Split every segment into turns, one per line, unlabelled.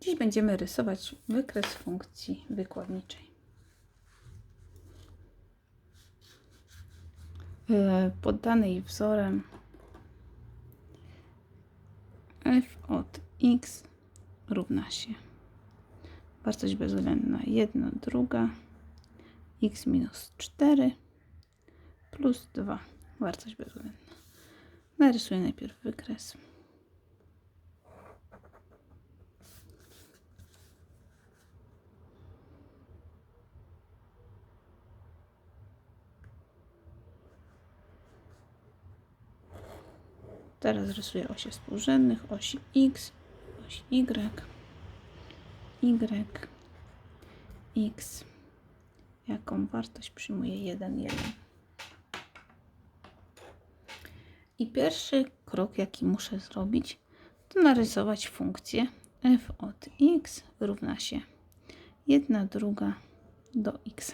Dziś będziemy rysować wykres funkcji wykładniczej. E, Poddanej wzorem f od x równa się wartość bezwzględna 1 druga x minus 4 plus 2 wartość bezwzględna. Narysuję najpierw wykres. Teraz rysuję osie współrzędnych, osi x, oś y, y, x. Jaką wartość przyjmuje 1, 1. I pierwszy krok, jaki muszę zrobić, to narysować funkcję f od x równa się 1 druga do x.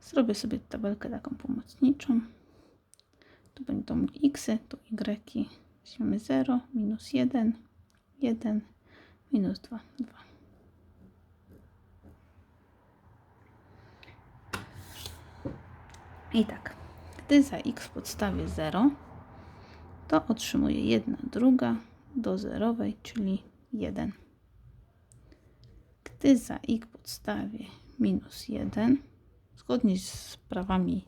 Zrobię sobie tabelkę taką pomocniczą. Tu będą x, tu y. Weźmiemy 0, minus 1, 1, minus 2, 2. I tak, gdy za x podstawię 0, to otrzymuję 1 druga do zerowej, czyli 1. Gdy za x podstawię minus 1, zgodnie z prawami,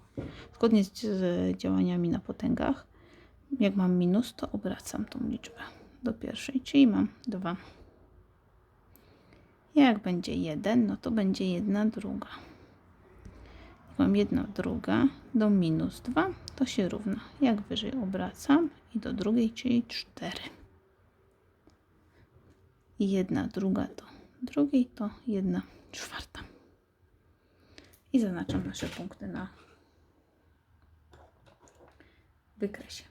zgodnie z z działaniami na potęgach, jak mam minus, to obracam tą liczbę do pierwszej, czyli mam 2. Jak będzie 1, no to będzie 1 druga. Jak mam 1 druga do minus 2, to się równa. Jak wyżej obracam i do drugiej, czyli 4. I 1 druga do drugiej to 1 czwarta. I zaznaczam nasze punkty na wykresie.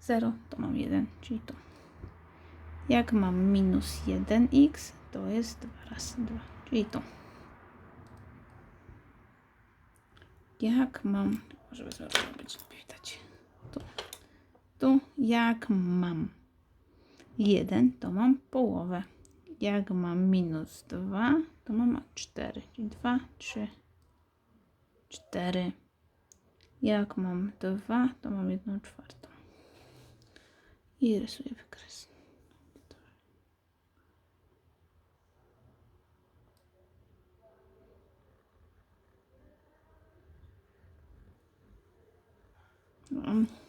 0 to mam 1, czyli to. Jak mam minus 1x, to jest 2 razy 2, czyli to. Jak mam, żeby zrobić widać, tu, tu, jak mam 1, to mam połowę. Jak mam minus 2, to mam 4, czyli 2, 3, 4. Jak mam 2, to mam 1 czwartą. I rysuję wykres. No,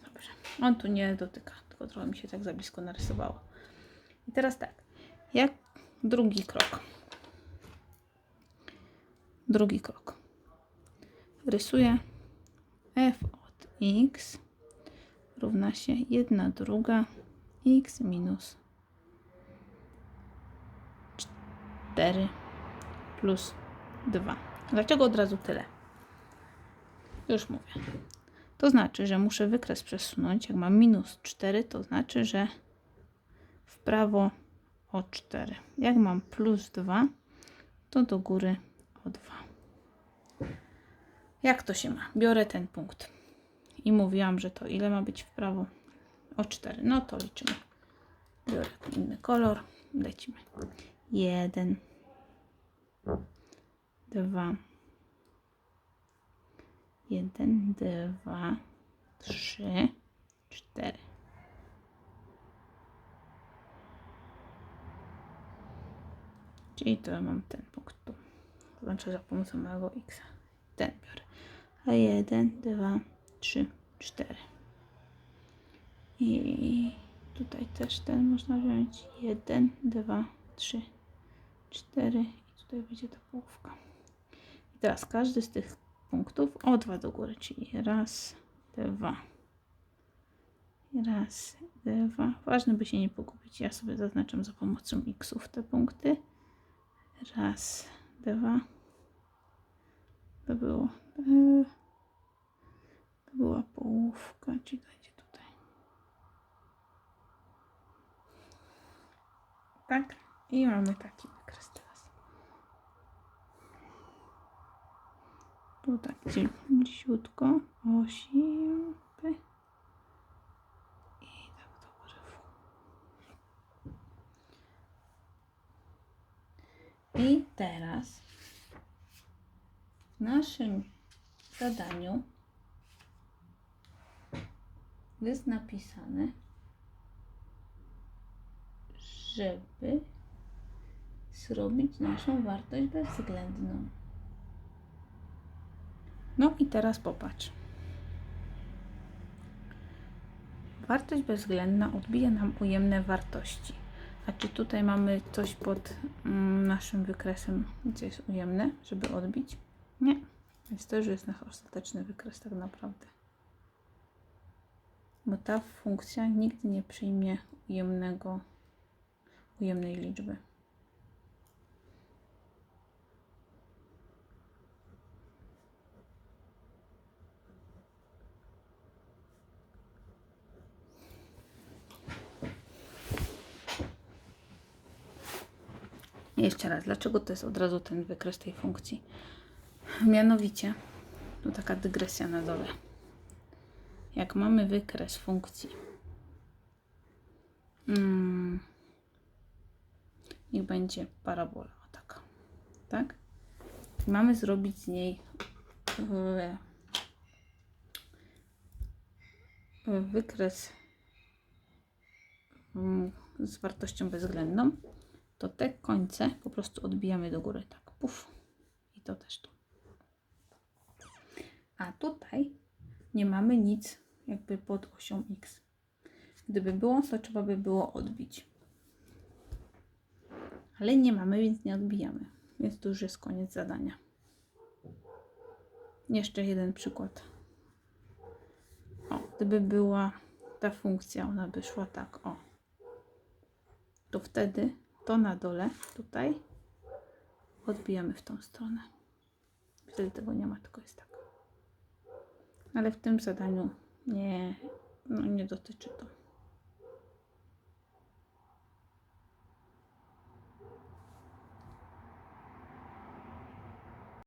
dobrze. On tu nie dotyka, tylko trochę mi się tak za blisko narysowało. I teraz tak, jak drugi krok. Drugi krok. Rysuję f od x równa się 1 druga x minus 4 plus 2. Dlaczego od razu tyle? Już mówię. To znaczy, że muszę wykres przesunąć. Jak mam minus 4, to znaczy, że w prawo o 4. Jak mam plus 2, to do góry o 2. Jak to się ma? Biorę ten punkt. I mówiłam, że to ile ma być w prawo? O 4. No to liczymy. Biorę inny kolor. Lecimy. 1, 2, 1, 2, 3, 4. Czyli to mam ten punkt tu. Znaczy za pomocą małego x. Ten biorę. A 1, 2, 3, 4. I tutaj też ten można wziąć. 1, 2, 3, 4. I tutaj będzie ta połówka. I teraz każdy z tych punktów o 2 do góry, czyli raz, dwa. Raz, dwa. Ważne, by się nie pogubić. Ja sobie zaznaczam za pomocą xów te punkty. Raz, dwa. połówka, czekajcie tutaj. Tak, i mamy taki wykres teraz. Tu tak ciutko, osiem, i. Tak, I teraz w naszym zadaniu jest napisane, żeby zrobić naszą wartość bezwzględną. No i teraz popatrz. Wartość bezwzględna odbija nam ujemne wartości. A czy tutaj mamy coś pod mm, naszym wykresem, gdzie jest ujemne, żeby odbić? Nie. Więc to już jest nasz ostateczny wykres tak naprawdę. Bo ta funkcja nigdy nie przyjmie ujemnego, ujemnej liczby. Jeszcze raz, dlaczego to jest od razu ten wykres tej funkcji? Mianowicie, tu taka dygresja na dole. Jak mamy wykres funkcji, mm, niech będzie parabola, taka, tak? I mamy zrobić z niej wykres mm, z wartością bezwzględną, to te końce po prostu odbijamy do góry, tak, puf. I to też tu. A tutaj nie mamy nic jakby pod osią x. Gdyby było, to trzeba by było odbić. Ale nie mamy, więc nie odbijamy. Więc to już jest koniec zadania. Jeszcze jeden przykład. O, gdyby była ta funkcja, ona by szła tak, o. To wtedy to na dole, tutaj, odbijamy w tą stronę. Wtedy tego nie ma, tylko jest tak. Ale w tym zadaniu nie, no nie dotyczy to.